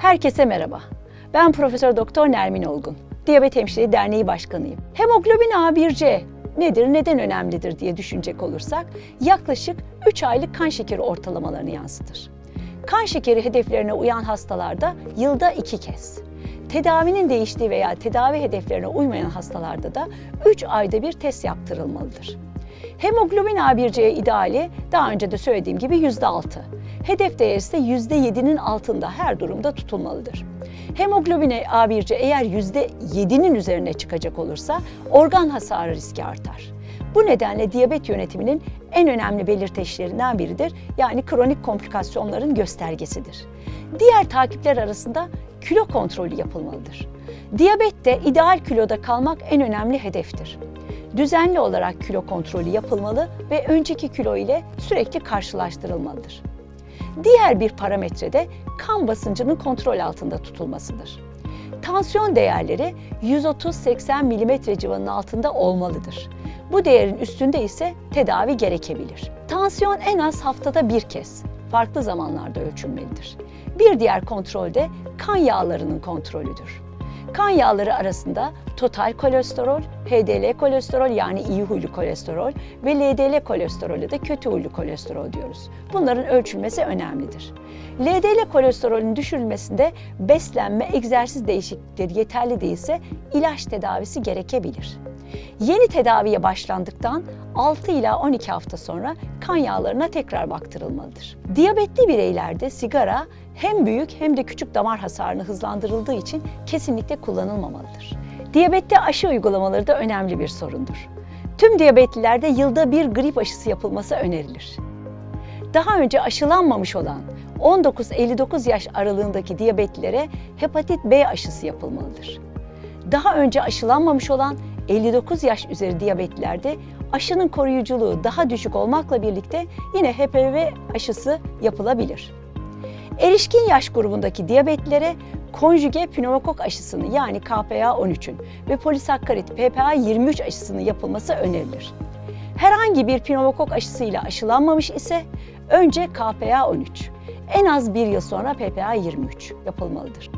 Herkese merhaba. Ben Profesör Doktor Nermin Olgun. Diyabet Hemşire Derneği Başkanıyım. Hemoglobin A1C nedir, neden önemlidir diye düşünecek olursak yaklaşık 3 aylık kan şekeri ortalamalarını yansıtır. Kan şekeri hedeflerine uyan hastalarda yılda 2 kez. Tedavinin değiştiği veya tedavi hedeflerine uymayan hastalarda da 3 ayda bir test yaptırılmalıdır. Hemoglobin A1C ideali daha önce de söylediğim gibi %6. Hedef değeri ise %7'nin altında her durumda tutulmalıdır. Hemoglobin A1C eğer %7'nin üzerine çıkacak olursa organ hasarı riski artar. Bu nedenle diyabet yönetiminin en önemli belirteçlerinden biridir. Yani kronik komplikasyonların göstergesidir. Diğer takipler arasında kilo kontrolü yapılmalıdır. Diyabette ideal kiloda kalmak en önemli hedeftir. Düzenli olarak kilo kontrolü yapılmalı ve önceki kilo ile sürekli karşılaştırılmalıdır. Diğer bir parametre de kan basıncının kontrol altında tutulmasıdır. Tansiyon değerleri 130-80 mm civarının altında olmalıdır. Bu değerin üstünde ise tedavi gerekebilir. Tansiyon en az haftada bir kez, farklı zamanlarda ölçülmelidir. Bir diğer kontrol de kan yağlarının kontrolüdür. Kan yağları arasında total kolesterol, HDL kolesterol yani iyi huylu kolesterol ve LDL kolesterolü de kötü huylu kolesterol diyoruz. Bunların ölçülmesi önemlidir. LDL kolesterolün düşürülmesinde beslenme, egzersiz değişiklikleri yeterli değilse ilaç tedavisi gerekebilir. Yeni tedaviye başlandıktan 6 ila 12 hafta sonra kan yağlarına tekrar baktırılmalıdır. Diyabetli bireylerde sigara hem büyük hem de küçük damar hasarını hızlandırıldığı için kesinlikle kullanılmamalıdır. Diyabette aşı uygulamaları da önemli bir sorundur. Tüm diyabetlilerde yılda bir grip aşısı yapılması önerilir. Daha önce aşılanmamış olan 19-59 yaş aralığındaki diyabetlilere hepatit B aşısı yapılmalıdır. Daha önce aşılanmamış olan 59 yaş üzeri diyabetlilerde aşının koruyuculuğu daha düşük olmakla birlikte yine HPV aşısı yapılabilir. Erişkin yaş grubundaki diyabetlilere konjüge pneumokok aşısını yani KPA-13'ün ve polisakkarit PPA-23 aşısının yapılması önerilir. Herhangi bir pneumokok aşısıyla aşılanmamış ise önce KPA-13, en az bir yıl sonra PPA-23 yapılmalıdır.